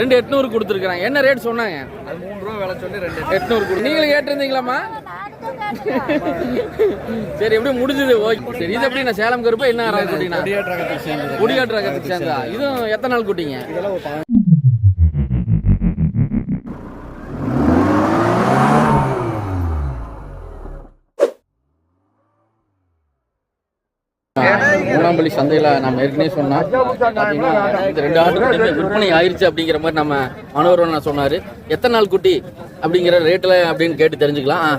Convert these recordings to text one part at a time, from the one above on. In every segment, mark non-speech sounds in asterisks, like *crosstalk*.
ரெண்டு எட்நூறு கொடுத்துருக்குறாங்க. என்ன ரேட் சொன்னாங்க? மூணு ரூபா விலை சொல்லி ரெண்டு எட்நூறு கொடு நீங்களும் கேட்டிருந்தீங்களாம்மா? சரி எப்படி முடிஞ்சது. ஓகே சரி இது எப்படி நான் சேலம் கருப்பா என்ன சேர்ந்தது. குடியாட்டு ரகத்துக்கு சேர்ந்தா இதுவும் எத்தனை நாள் குட்டிங்க? இதெல்லாம் சந்தையில் நம்ம ஏற்கனவே சொன்னால் பார்த்தீங்கன்னா இந்த ரெண்டு ஆட்டு விற்பனை ஆயிடுச்சு அப்படிங்கிற மாதிரி நம்ம மனோரன் சொன்னார் எத்தனை நாள் குட்டி அப்படிங்கிற ரேட்டில் அப்படின்னு கேட்டு தெரிஞ்சுக்கலாம் ஆ.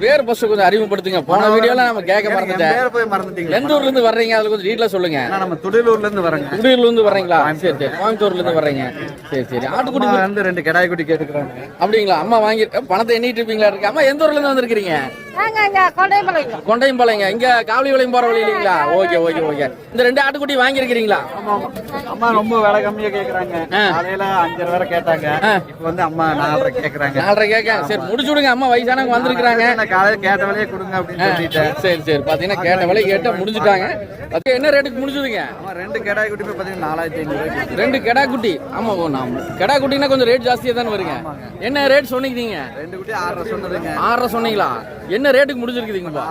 பேர் ஃபர்ஸ்ட் கொஞ்சம் அறிமுகப்படுத்துங்க. போன வீடியோல நம்ம கேட்க மறந்துட்டேன். பேர் போய் மறந்துட்டீங்களா. எந்த ஊர்ல இருந்து வர்றீங்க? அதுல கொஞ்சம் டீட்டெயிலாக சொல்லுங்க. நம்ம துடிலூர்ல இருந்து வரேங்க குடியூர்ல இருந்து வர்றீங்களா சரி சரி. கோயம்புத்தூர்ல இருந்து வர்றீங்க. சரி சரி. ஆட்டுக்குடி வந்து ரெண்டு கிடாய் குட்டி கேட்டுக்கிறாங்க. அப்படிங்களா? அம்மா வாங்கி பணத்தை எண்ணிட்டு இருப்பீங்களா? இருக்கு. அம்மா எந்த ஊர்ல இருந்து வந்திருக்கீங்க கொண்டையம்பாளையங்க இங்க காவலி விளையும் போற வழி இல்லைங்களா? Okay okay okay. இந்த ரெண்டு ஆட்டுக்குட்டி வாங்கியிருக்கிறீங்களா? அம்மா ரொம்ப விலை கம்மியா கேக்குறாங்க. காலையில அஞ்சரை வரை கேட்டாங்க. இப்ப வந்து அம்மா நாலரை கேக்குறாங்க. நாலரை கேட்க சரி முடிச்சு விடுங்க அம்மா வயசானவங்க வந்திருக்கிறாங்க. காலையில கேட்ட விலையே கொடுங்க அப்படின்னு சொல்லிட்டேன். சரி சரி பாத்தீங்கன்னா கேட்ட விலை கேட்ட முடிஞ்சுட்டாங்க. அது என்ன ரேட்டுக்கு முடிஞ்சதுங்க? ரெண்டு குட்டி போய் பாத்தீங்கன்னா நாலாயிரத்தி ஐநூறு ரெண்டு கெடா குட்டி. ஆமா ஓ நாம் கெடா குட்டினா கொஞ்சம் ரேட் ஜாஸ்தியா தானே வருங்க. என்ன ரேட் சொன்னீங்க? ரெண்டு குட்டி ஆறரை சொன்னதுங்க. ஆறரை சொன்னீங்களா? என்ன ரேட்டுக்கு முடிஞ்சிருக்குதுங்கப்பா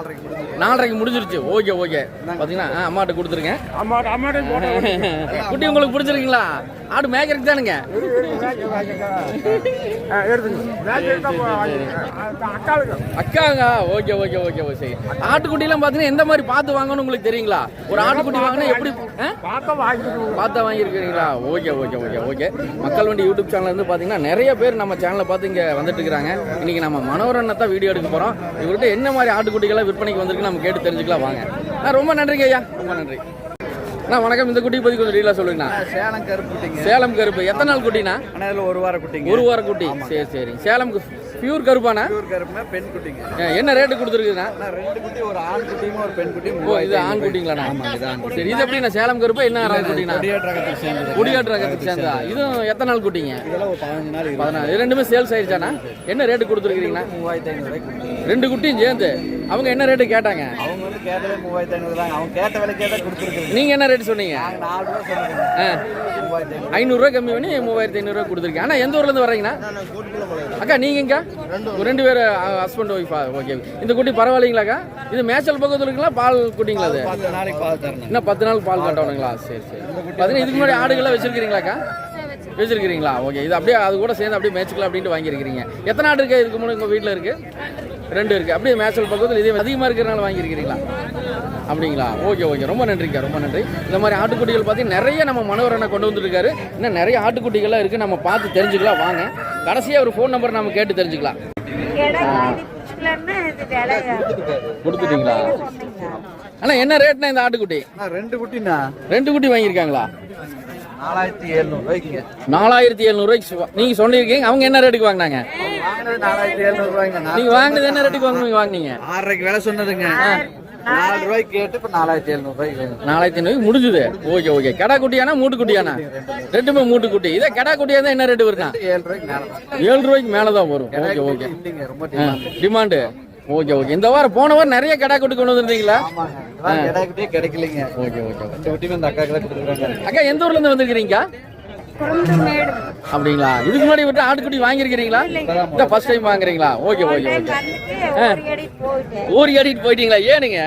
நாலரைக்கு முடிஞ்சிருச்சு. Okay okay. பாத்தீங்கன்னா ஆ, அம்மாட்ட கொடுத்துருங்க. *laughs* குட்டி உங்களுக்கு பிடிச்சிருக்கீங்களா? ஆடு மேய்க்கிறதுக்கு தானுங்க. அக்காங்க ஓகே ஓகே ஓகே ஓகே. ஆட்டுக்குட்டிலாம் பார்த்தீங்கன்னா எந்த மாதிரி பார்த்து வாங்கணும்னு உங்களுக்கு தெரியுங்களா? ஒரு ஆட்டுக்குட்டி வாங்கினா எப்படி? பார்த்தா வாங்கியிருக்கிறீங்களா? Okay okay okay okay. மக்கள் வண்டி யூடியூப் சேனல் வந்து பார்த்தீங்கன்னா நிறைய பேர் நம்ம சேனலை பார்த்து இங்கே வந்துட்டு இருக்கிறாங்க. இன்னைக்கு நம்ம மனோரண்ணை தான் வீடியோ எடுக்க போகிறோம் இவர்கிட்ட என்ன மாதிரி ஆட்டுக்குட்டிகள்லாம் விற்பனைக்கு வந்திருக்கு நம்ம கேட்டு தெரிஞ்சுக்கலாம். வாங்க. ஆ, ரொம்ப நன்றிங்க ஐயா. ரொம்ப நன்றி. அண்ணா வணக்கம். இந்த குட்டி பற்றி கொஞ்சம் டீலாக சொல்லுங்கண்ணா. சேலம் கருப்பு சேலம் கருப்பு. எத்தனை நாள் குட்டினா ஒரு வாரம் குட்டிங்க. ஒரு வார குட்டி. சரி சரி சேலம் பியூர் கருப்பாண்ணா பியூர் கருப்புனா பெண் குட்டிங்க. என்ன ரேட்டு கொடுத்துருக்குண்ணா ரெண்டு குட்டி ஒரு ஆண் குட்டியும் ஒரு பெண் குட்டியும்? ஓ இது ஆண் குட்டிங்களாண்ணா? சரி இது எப்படிண்ணா? சேலம் கருப்பா என்ன ரகம் குட்டினா கொடியாட்டு ரகத்துக்கு சேர்ந்தது. குடியாட்டு ரகத்துக்கு சேர்ந்தா இதுவும் எத்தனை நாள் குட்டிங்க? இதெல்லாம் ஒரு பதினஞ்சு நாள். பதினாறு. இது ரெண்டுமே சேல்ஸ் ஆயிடுச்சாண்ணா என்ன ரேட்டு கொடுத்துருக்கீங்கண்ணா மூவாயிரத்தி ஐநூறு. ரெண்டு குட்டியும் சேர்ந்து? அவங்க என்ன ரேட்டு கேட்டாங்க? அவங்க வந்து கேட்டதே மூவாயிரத்தி ஐநூறு தான் அவங்க கேட்ட விலை கேட்டா கொடுத்துருக்கு நீங்க என்ன ரேட் சொன்னீங்க? நாலு ரூபா ஐநூறுரூவா கம்மி பண்ணி மூவாயிரத்தி ஐநூறுரூவா கொடுத்துருக்கேன் ஆனால் எந்த ஊர்ல இருந்து வர்றீங்கண்ணா? அக்கா நீங்க இங்க ஒரு ரெண்டு பேர் ஹஸ்பண்ட் ஒய்ஃபா ஓகே இந்த குட்டி பரவாயில்லைங்களாக்கா? இது மேய்ச்சல் பக்கத்தில் இருக்குங்களா பால் குட்டிங்களா அது? பத்து நாளைக்கு பால் தரணும் இன்னும் பத்து நாள் பால் கட்டணுங்களா? சரி சரி. பார்த்தீங்கன்னா இதுக்கு முன்னாடி ஆடுகள்லாம் வச்சிருக்கீங்களாக்கா வச்சிருக்கீங்களா ஓகே இது அப்படியே அது கூட சேர்ந்து அப்படியே மேய்ச்சிக்கலாம் அப்படின்ட்டு வாங்கியிருக்கிறீங்க. எத்தனை ஆடு இருக்கு? இதுக்கு முன்னாடி உங்கள் வீட்டில் இருக்கு? ரெண்டு இருக்கு. அப்படியே மேய்ச்சல் பக்கத்தில் இதே அதிகமாக இருக்கிறனால வாங்கியிருக்கிறீங்களா? அப்படிங்களா? Okay okay. ரொம்ப நன்றிக்கா ரொம்ப நன்றி. இந்த மாதிரி ஆட்டுக்குட்டிகள் பார்த்தீங்கன்னா நிறைய நம்ம மனோரனை கொண்டு வந்துருக்காரு இன்னும் நிறைய ஆட்டுக்குட்டிகள்லாம் இருக்குது நம்ம பார்த்து தெரிஞ்சுக்கலாம். வாங்க. கடைசியாக ஒரு ஃபோன் நம்பர் நம்ம கேட்டு தெரிஞ்சுக்கலாம். கொடுத்துட்டீங்களா? அண்ணா என்ன ரேட்னா இந்த ஆட்டுக்குட்டி? ரெண்டு குட்டிண்ணா. ரெண்டு குட்டி வாங்கியிருக்காங்களா? நாலாயிரத்தி எழுநூறு ரூபாய்க்கு. நாலாயிரத்தி எழுநூறுவாய்க்கு நீங்க சொன்னிருக்கீங்க அவங்க என்ன ரேட்டுக்கு வாங்கினாங்க? நீங்க வாங்கினது என்ன ரேட்டுக்கு வாங்க வாங்கினீங்க ஆறரைக்கு விலை சொன்னதுங்க. நாலு ரூபாய்க்கு கேட்டு இப்ப நாலாயிரத்தி ஐநூறு முடிஞ்சுது. Okay okay. கடா குட்டியானா மூட்டு குட்டியானா? ரெண்டுமே மூட்டு குட்டி. இதே கடா குட்டியா தான் என்ன ரேட்டு வருண்ணா ஏழு ரூபாய்க்கு மேல தான். வரும். Okay okay. ரொம்ப. Demand okay okay. இந்த வாரம் போன வாரம் நிறைய கடா குட்டி கொண்டு வந்திருந்தீங்களா? ஆமாங்க. இதெல்லாம் கிடா குட்டியே கிடைக்கலைங்க. ஓகே ஓகே கொடுத்துருக்காங்க. அக்கா எந்த ஊர்ல இருந்து வந்திருக்கிறீங்க? அப்படிங்களா? இதுக்கு முன்னாடி விட்டு ஆட்டுக்குட்டி வாங்கியிருக்கிறீங்களா? இந்த ஃபர்ஸ்ட் டைம் வாங்குறீங்களா? Okay okay okay. வந்துட்டு ஒரு அடி போயிட்டேன். ஊர் ஏறிட்டு போயிட்டீங்களா? ஏனுங்க?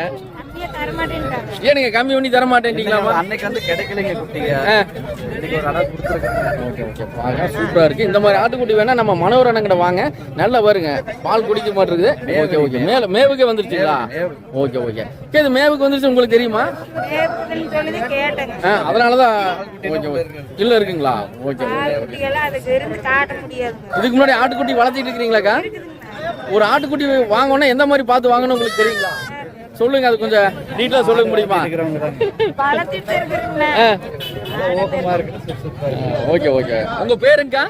தரமாட்டேன்ட்டாங்க. ஏனுங்க கம்மி பண்ணி தர மாட்டேன்ட்டீங்களாமா அன்னைக்கு வந்து கிடைக்கலைங்க குட்டிங்க. சூப்பரா இருக்கு. இந்த மாதிரி ஆட்டுக்குட்டி வேணா நம்ம மனோரணங்கிட்ட வாங்க. நல்லா வருங்க பால் குடிக்க மாட்டிருக்குது ஓகே ஓகே. மேல மேவுக்கே வந்துருச்சுங்களா? Okay okay. ஓகே இது மேவுக்கு வந்துருச்சு உங்களுக்கு தெரியுமா? வேப்புக்குன்னு சொல்லி கேட்டேங்க. ஆ அதனால தான் ஓகே ஓகே. இல்ல இருக்குங்களா? Okay okay. ஆட்டுக்குட்டியெல்லாம் அதுக்கு இருந்து காட்ட முடியாது. இதுக்கு முன்னாடி ஆட்டுக்குட்டி வளர்த்திட்டு இருக்கிறீங்களாக்கா? ஒரு ஆட்டுக்குட்டி வாங்கணும்னா எந்த மாதிரி பார்த்து வாங்கணும் உங்களுக்கு தெரியுங்களா? சொல்லுங்க அது கொஞ்சம் டீட்டெயிலாக சொல்ல முடியுமா? Okay okay. உங்க பேருங்கக்கா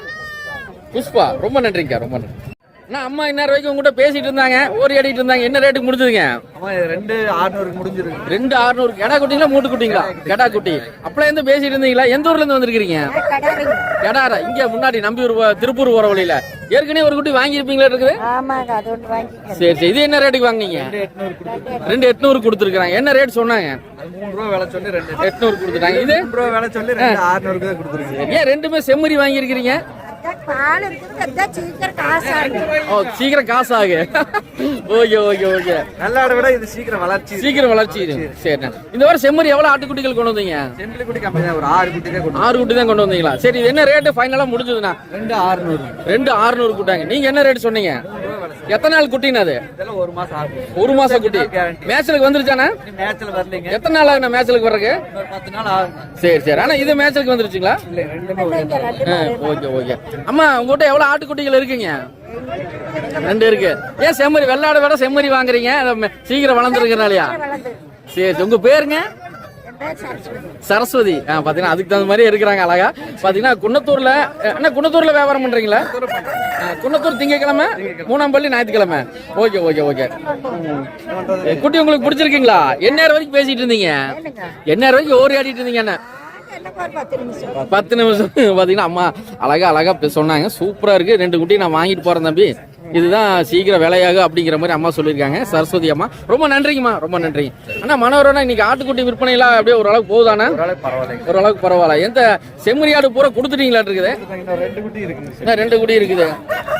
புஷ்பா ரொம்ப நன்றிங்கக்கா ரொம்ப நன்றி. அண்ணா அம்மா இன்னொரு வரைக்கும் உங்ககிட்ட பேசிட்டு இருந்தாங்க ஒரு அடிட்டு இருந்தாங்க. என்ன ரேட்டுக்கு முடிஞ்சதுங்க? ரெண்டு ஆறுநூறுக்கு முடிஞ்சிருக்கு. ரெண்டு அறுநூறு கெடா குட்டிங்களா மூட்டு குட்டிங்களா? கெடா குட்டி. அப்பல இருந்து பேசிட்டு இருந்தீங்களா? எந்த ஊர்ல இருந்து வந்திருக்கீங்க கெடாரா? இங்க முன்னாடி நம்பியூர் திருப்பூர் போற வழியில. ஏற்கனவே ஒரு குட்டி வாங்கியிருப்பீங்களா இருக்குது? ஆமாங்க அது ஒன்று வாங்கிக்கிறேன். சரி சரி. இது என்ன ரேட்டுக்கு வாங்குனீங்க? ரெண்டு எட்நூறு கொடுத்துருக்காங்க என்ன ரேட் சொன்னாங்க? அது மூணு ரூபா விலை சொல்லி ரெண்டு எட்நூறு கொடுத்துட்டாங்க. இது? ஏன் ரெண்டுமே செம்மறி வாங்கியிருக்கிறீங்க? பால் சீக்கிரம் காசு ஆகுது ஓ சீக்கிரம் காசு ஆகு ஓகே ஓகே ஓகே. நல்ல ஆடை விட இது சீக்கிரம் வளர்ச்சி. சீக்கிரம் வளர்ச்சி. சரிண்ணா இந்த வாரம் செம்மறி எவ்வளவு ஆட்டுக்குட்டிகள் கொண்டு வந்தீங்க? செம்பிளி குட்டி கம்மி தான். ஒரு ஆறு குட்டி தான் ஆறு குட்டி தான் கொண்டு வந்தீங்களா? சரி இது என்ன ரேட்டு ஃபைனலா முடிஞ்சதுண்ணா? ரெண்டு ஆறுநூறு. ரெண்டு ஆறுநூறு குட்டாங்க. நீங்க என்ன ரேட் சொன்னீங்க? எத்தனை நாள் குட்டின்னு அது? இதெல்லாம் ஒரு மாசம் ஆகும் ஒரு மாசம் குட்டி. மேட்ச்லுக்கு வந்துருச்சாண்ணா? மேட்ச்ல வரலைங்க. எத்தனை நாள் ஆகுண்ணா மேட்ச்லுக்கு வர்றதுக்கு? ஒரு பத்து நாள் ஆகும் சரி சரி. ஆனா இது மேட்ச்லுக்கு வந்துருச்சுங்களா? Okay okay. அம்மா உங்ககிட்ட எவ்வளவு ஆட்டுக்குட்டிகள் இருக்குங்க? ரெண்டு இருக்கு. ஏன் செம்மறி? வெள்ளாடு விட செம்மறி வாங்குறீங்க? சீக்கிரம் வளர்ந்துருக்கனாலயா சரி சரி. உங்க பேருங்க? சரஸ்வதி. பாத்தீங்கன்னா அதுக்கு தகுந்த மாதிரி இருக்கிறாங்க அழகா. பாத்தீங்கன்னா குன்னத்தூர்ல அண்ணா குன்னத்தூர்ல வியாபாரம் பண்றீங்களா? குன்னத்தூர் திங்கக்கிழமை மூணாம் பள்ளி ஞாயிற்றுக்கிழமை. Okay okay okay. குட்டி உங்களுக்கு பிடிச்சிருக்கீங்களா? என்ன நேரம் வரைக்கும் பேசிட்டு இருந்தீங்க. என்ன நேரம் வரைக்கும் ஓரி ஆடிட்டு இருந்தீங்க என்ன பத்து நிமிஷம். பத்து நிமிஷம். பாத்தீங்கன்னா அம்மா அழகா அழகா சொன்னாங்க. சூப்பரா இருக்கு. ரெண்டு குட்டி நான் வாங்கிட்டு போறேன் தம்பி. இதுதான் சீக்கிரம் விலையாகும் அப்படிங்கிற மாதிரி அம்மா சொல்லியிருக்காங்க. சரஸ்வதி அம்மா ரொம்ப நன்றிங்கம்மா ரொம்ப நன்றிங்க அண்ணா மனோரண்ணா இன்னைக்கு ஆட்டுக்குட்டி விற்பனை எல்லாம் அப்படியே ஓரளவுக்கு போகுதாண்ணா? ஓரளவுக்கு பரவாயில்ல. எந்த செம்மறி ஆடு பூரா கொடுத்துட்டீங்களா இருக்குது? ரெண்டு குட்டி இருக்குது.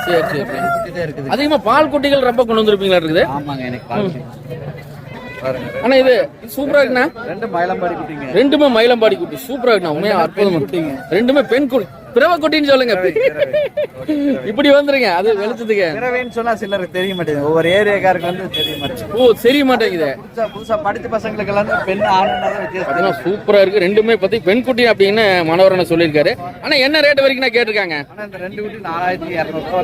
சரி சரி அதிகமா பால் குட்டிகள் ரொம்ப கொண்டு வந்திருப்பீங்களா இருக்குது? அண்ணா இது சூப்பரா இருக்குண்ணா. ரெண்டுமே மயிலம்பாடி குட்டி. சூப்பரா இருக்குண்ணா. உண்மையா அற்புதமா. ரெண்டுமே பெண் குட்டி. பிறவ குட்டின்னு சொல்லுங்க *laughs* இப்படி வந்துருங்க. அது வெளிச்சத்துக்கு பிறவைன்னு சொன்னா சிலருக்கு தெரிய மாட்டேங்குது. ஒவ்வொரு ஏரியாக்காருக்கு வந்து தெரிய மாட்டேங்குது. ஓ தெரிய மாட்டேங்குது. புதுசா புதுசா படிச்ச பசங்களுக்கு எல்லாம் பெண் அதெல்லாம் சூப்பரா இருக்கு. ரெண்டுமே பத்தி பெண் குட்டி அப்படின்னு மனோரனை சொல்லியிருக்காரு. ஆனா என்ன ரேட் வரைக்கும் கேட்டிருக்காங்க? ஆனா ரெண்டு குட்டி நாலாயிரத்தி இரநூறுவா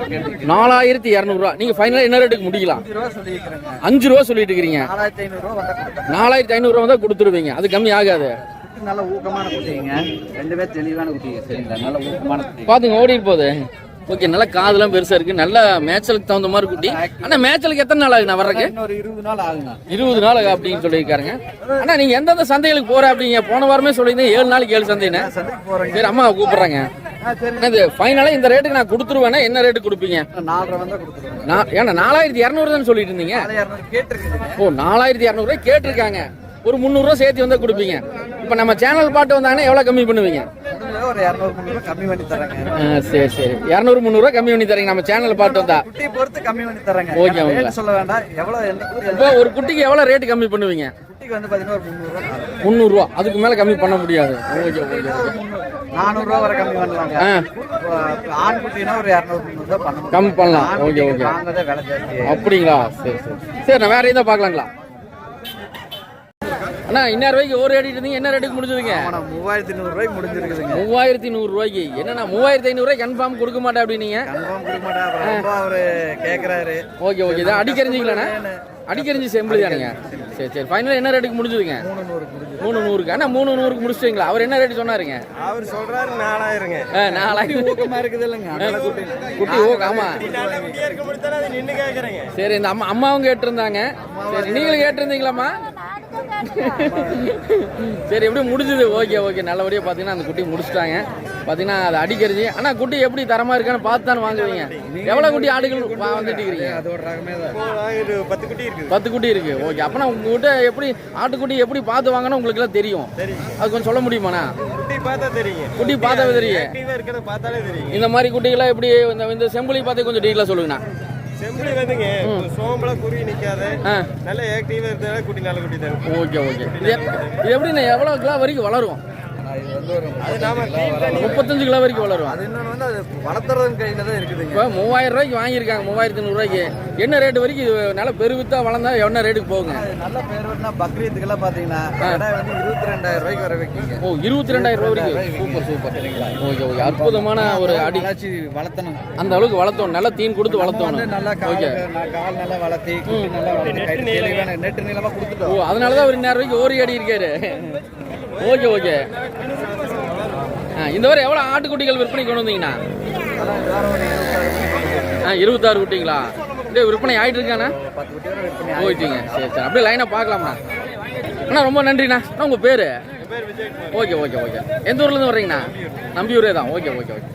நாலாயிரத்தி இரநூறுவா நீங்க ஃபைனலா என்ன ரேட்டுக்கு முடிக்கலாம்? அஞ்சு ரூபா சொல்லிட்டு இருக்கிறீங்க. நாலாயிரத்தி ஐநூறுரூவா வந்தா கொடுத்தேன் நாலாயிரத்தி ஐநூறு ரூபா தான் கொடுத்துருவீங்க. அது கம்மி ஆகாது. நல்ல ஊக்கமான குட்டிங்க. ரெண்டுமே தெளிவான குட்டிங்க. சரிங்களா? நல்ல ஊக்கமான குட்டி. பாத்துங்க ஓடிட்டு போகுது ஓகே நல்லா காதெல்லாம் பெருசா இருக்கு. நல்ல மேய்ச்சலுக்கு தகுந்த மாதிரி குட்டி. ஆனா மேய்ச்சலுக்கு எத்தனை நாள் நான் வர்றதுக்கு? இன்னொரு இருபது நாள் ஆகுங்க இருபது நாள் ஆகும் அப்படின்னு சொல்லியிருக்காருங்க. ஆனா நீங்க எந்தெந்த சந்தைகளுக்கு போற அப்படிங்க? போன வாரமே சொல்லியிருந்தேன் ஏழு நாளைக்கு ஏழு சந்தைன்னு. சரி அம்மா கூப்பிடுறாங்க. இது ஃபைனலா இந்த ரேட்டுக்கு நான் கொடுத்துருவேன்னா என்ன ரேட்டு கொடுப்பீங்க? ஏன்னா நாலாயிரத்தி இரநூறு தான் சொல்லிட்டு இருந்தீங்க? ஓ நாலாயிரத்தி இரநூறுவா கேட்டிருக்காங்க. ஒரு முந்நூறுரூவா சேர்த்து வந்தா கொடுப்பீங்க. இப்போ நம்ம சேனல் பாட்டு வந்தாங்கன்னா எவ்வளோ கம்மி பண்ணுவீங்க? ஒரு இரநூறு முந்நூறு கம்மி பண்ணி தரேங்க ஆ, சரி சரி. இரநூறு முந்நூறுரூவா கம்மி பண்ணி தரீங்க நம்ம சேனல் பாட்டு வந்தா. குட்டியை பொறுத்து கம்மி பண்ணி தரேங்க ஓகே, ஓகே. சொல்ல வேண்டாம். இப்போ ஒரு குட்டிக்கு எவ்வளோ ரேட்டு கம்மி பண்ணுவீங்க? குட்டிக்கு வந்து பாத்தீங்கன்னா ஒரு முந்நூறுவா. நானூறு. முந்நூறுரூவா அதுக்கு மேலே கம்மி பண்ண முடியாது. Okay okay okay. நானூறுரூவா வரை கம்மி பண்ணலாங்க. ஆண் குட்டினா ஒரு இரநூறு கம்மி பண்ணலாம். Okay okay. அப்படிங்களா? சரி சரி. சரி நான் வேற எதாவது பார்க்கலாங்களா? அண்ணா இன்னொரு ரூபாய்க்கு ஒரு அடிட்டு இருந்தீங்க என்ன ரேட்டுக்கு முடிஞ்சதுங்க? மூவாயிரத்தி நூறு ரூபாய்க்கு முடிஞ்சிருக்குதுங்க. மூவாயிரத்தி நூறு ரூபாய்க்கு. என்னண்ணா மூவாயிரத்தி ஐநூறு ரூபாய் கன்ஃபார்ம் கொடுக்க மாட்டேன் அப்படின்னீங்க? கன்ஃபார்ம் கொடுக்க மாட்டேன் அவரு கேக்குறாரு. Okay okay. இதான் அடிக்கறிஞ்சிங்களாண்ணா? அடிக்கறிஞ்சி செம்பிளி தானுங்க. சரி சரி. ஃபைனலாக என்ன ரேட்டுக்கு முடிஞ்சதுங்க? மூணு நூறுக்கு அண்ணா மூணு நூறுக்கு முடிச்சிட்டீங்களா? அவர் என்ன ரேட்டு சொன்னாருங்க? அவர் சொல்றாரு நாலாயிரங்க. நாலாயிரம். *laughs* ஊக்கமா இருக்குது இல்லைங்க குட்டி ஓ ஆமா. சரி இந்த அம்மா அம்மாவும் கேட்டிருந்தாங்க. சரி நீங்களும் கேட்டிருந்தீங்களாம்மா? *laughs* சரி எப்படி முடிஞ்சது? ஓகே ஓகே நல்லபடியாக பார்த்தீங்கன்னா அந்த குட்டி முடிச்சிட்டாங்க. பார்த்தீங்கன்னா அது அடிக்கிறது. ஆனால் குட்டி எப்படி தரமாக இருக்கான்னு பார்த்து தானே வாங்குவீங்க. எவ்வளோ குட்டி ஆடுகள் வந்துட்டு இருக்கிறீங்க அதோட ரகமே தான் பத்து குட்டி இருக்கு. பத்து குட்டி இருக்கு ஓகே அப்பனா உங்ககிட்ட எப்படி ஆட்டுக்குட்டி எப்படி பார்த்து வாங்கணும் உங்களுக்கு எல்லாம் தெரியும். அது கொஞ்சம் சொல்ல முடியுமாண்ணா? குட்டி பார்த்தா தெரியும். குட்டி பார்த்தா தெரியும். ஆக்டிவா இருக்கிறத பார்த்தாலே தெரியும். இந்த மாதிரி குட்டிகளாம் எப்படி இந்த செம்பிளி பார்த்து கொஞ்சம் டீட்டெயிலாக சொல்லுங்கண்ணா. செம்பிளி வந்துங்க சோம்பல குருவி நிக்காத நல்ல ஆக்டிவா இருக்கிறதால குட்டி நல்ல குட்டி தான். Okay okay. இது எப்- இது எப்படி எவ்வளோ கிலோ வரைக்கும் வளரும்? இது வந்து ஒரு முப்பத்தஞ்சு கிலோ வரைக்கும் வளரும். அது இன்னொன்று வந்து அது கையில தான் இப்போ மூவாயிரம் ரூபாய்க்கு வாங்கியிருக்காங்க மூவாயிரத்தி நூறுரூவாய்க்கு என்ன ரேட் வரைக்கும் இது நல்ல பெருவித்தா வளர்ந்தா என்ன ரேட்டுக்கு போகுங்க? நல்ல பேர் வேணா பக்ரீத்துக்கெல்லாம் வந்து இருபத்தி ரெண்டாயிரம் ரூபாய்க்கு வர வைக்கிங்க ஓ இருபத்தி ரெண்டாயிரம் ரூபா வரைக்கும் சூப்பர் சூப்பர். ஓகே ஓகே அற்புதமான ஒரு அடி. வளர்ச்சி வளர்த்தணும். அந்த அளவுக்கு வளர்த்தோம். நல்லா தீன் கொடுத்து வளர்த்தோம் நல்லா கால் ஓகே. கால் நல்லா வளர்த்தி நல்லா நெட்டு நீளமா. ஓ கொடுத்துட்டோம். அதனால தான் ஒரு நேரம் வரைக்கும் ஓரி ஆடி இருக்காரு. *laughs* Okay okay. இந்த வாரம் எவ்வளோ ஆட்டுக்குட்டிகள் விற்பனை கொண்டு வந்தீங்கண்ணா. ஆ இருபத்தாறு குட்டிங்களா? இதே விற்பனை ஆயிட்டு இருக்காண்ணா போயிட்டீங்க. சரி சரி. அப்படியே லைனாக பார்க்கலாம்ண்ணா. அண்ணா ரொம்ப நன்றிண்ணா. அண்ணா உங்கள் பேர்? Okay okay okay. எந்த ஊர்லேருந்து வர்றீங்கண்ணா? நம்பியூரே தான். Okay okay okay.